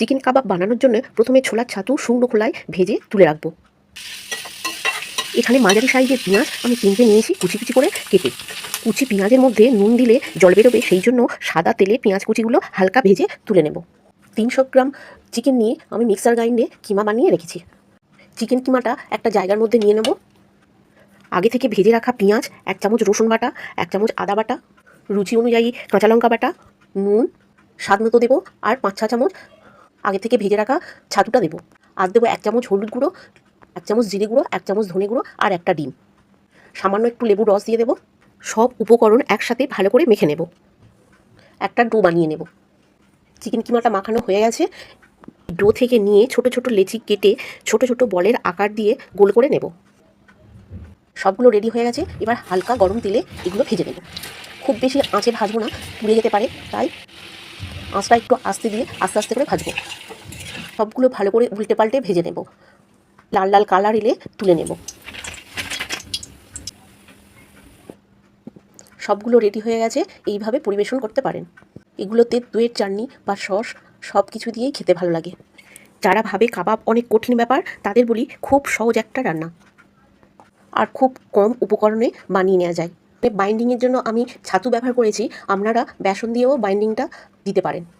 Chicken কাবাব বানানোর জন্য প্রথমে ছোলার ছাতু, শুকনো খোলায় ভেজে তুলে রাখব। এখানে মাঝারি সাইজের পেঁয়াজ আমি তিনটে নিয়েছি কুচি কুচি করে কেটে। কুচি পেঁয়াজের মধ্যে নুন দিলে জল বেরোবে, সেই জন্য সাদা তেলে পেঁয়াজ কুচিগুলো হালকা ভেজে তুলে নেব। তিনশো গ্রাম চিকেন নিয়ে আমি মিক্সার গ্রাইন্ডে কিমা বানিয়ে রেখেছি। চিকেন কিমাটা একটা জায়গার মধ্যে নিয়ে নেব। আগে থেকে ভেজে রাখা পেঁয়াজ, এক চামচ রসুন বাটা, এক চামচ আদা বাটা, রুচি অনুযায়ী কাঁচা লঙ্কা বাটা, নুন, স্বাদ মতো দেবো, আর পাঁচ ছ চামচ আগে থেকে ভেজে রাখা ছাতুটা দেবো। আর দেবো এক চামচ হলুদ গুঁড়ো, এক চামচ জিরে গুঁড়ো, এক চামচ ধনে গুঁড়ো আর একটা ডিম। সামান্য একটু লেবুর রস দিয়ে দেবো। সব উপকরণ একসাথে ভালো করে মেখে নেব। একটা ডো বানিয়ে নেব। চিকেন কিমাটা মাখানো হয়ে গেছে। ডো থেকে নিয়ে ছোট ছোট লেচি কেটে ছোট ছোট বলের আকার দিয়ে গোল করে নেব। সবগুলো রেডি হয়ে গেছে। এবার হালকা গরম তেলে এগুলো ভেজে নেব। খুব বেশি আঁচে ভাজবো না, পুড়ে যেতে পারে, তাই আঁচটা একটু আস্তে দিয়ে আস্তে আস্তে করে ভাজবো। সবগুলো ভালো করে উল্টে পাল্টে ভেজে নেব। লাল লাল কালার এলে তুলে নেব। সবগুলো রেডি হয়ে গেছে, এইভাবে পরিবেশন করতে পারেন। এগুলোতে দইয়ের চাটনি বা সস সব কিছু দিয়েই খেতে ভালো লাগে। যারা ভাবে কাবাব অনেক কঠিন ব্যাপার, তাদের বলি খুব সহজ একটা রান্না। আর খুব কম উপকরণে বানিয়ে নেওয়া যায়। বাইন্ডিংয়ের জন্য আমি ছাতু ব্যবহার করেছি আপনারা বেসন দিয়েও বাইন্ডিংটা দিতে পারেন।